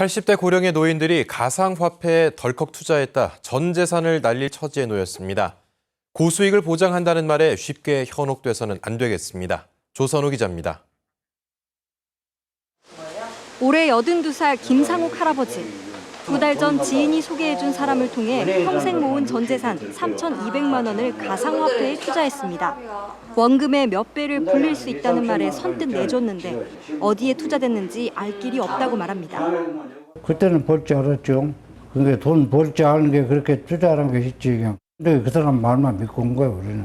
80대 고령의 노인들이 가상화폐에 덜컥 투자했다 전 재산을 날릴 처지에 놓였습니다. 고수익을 보장한다는 말에 쉽게 현혹돼서는 안 되겠습니다. 조선우 기자입니다. 올해 82살 김상욱 할아버지. 두 달 전 지인이 소개해준 사람을 통해 평생 모은 전 재산 3,200만 원을 가상화폐에 투자했습니다. 원금의 몇 배를 불릴 수 있다는 말에 선뜻 내줬는데 어디에 투자됐는지 알 길이 없다고 말합니다. 그때는 벌 줄 알았죠. 근데 돈 벌 줄 아는 게 그렇게 투자하는 게 있지. 그냥. 근데 그 사람 말만 믿고 온 거예요, 우리는.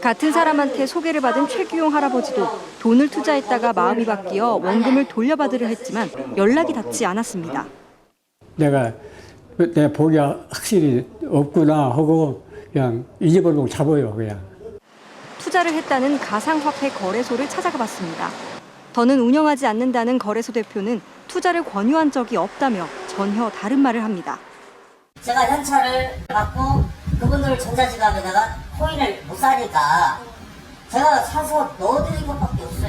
같은 사람한테 소개를 받은 최규용 할아버지도 돈을 투자했다가 마음이 바뀌어 원금을 돌려받으려 했지만 연락이 닿지 않았습니다. 내가 내 복이 확실히 없구나 하고 그냥 잊어버리고 잡아요 그냥. 투자를 했다는 가상화폐 거래소를 찾아가 봤습니다. 더는 운영하지 않는다는 거래소 대표는 투자를 권유한 적이 없다며 전혀 다른 말을 합니다. 제가 현찰을 받고 그분들 전자지갑에다가 코인을 못 사니까 제가 사서 넣어드린 것밖에 없어요.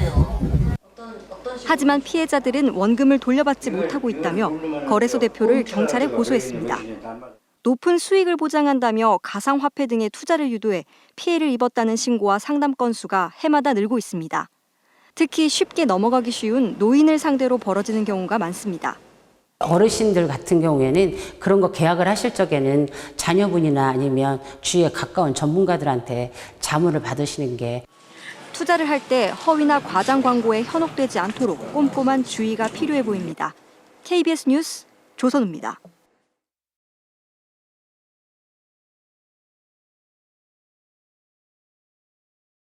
하지만 피해자들은 원금을 돌려받지 못하고 있다며 거래소 대표를 경찰에 고소했습니다. 높은 수익을 보장한다며 가상화폐 등의 투자를 유도해 피해를 입었다는 신고와 상담 건수가 해마다 늘고 있습니다. 특히 쉽게 넘어가기 쉬운 노인을 상대로 벌어지는 경우가 많습니다. 어르신들 같은 경우에는 그런 거 계약을 하실 적에는 자녀분이나 아니면 주위에 가까운 전문가들한테 자문을 받으시는 게 투자를 할 때 허위나 과장 광고에 현혹되지 않도록 꼼꼼한 주의가 필요해 보입니다. KBS 뉴스 조선우입니다.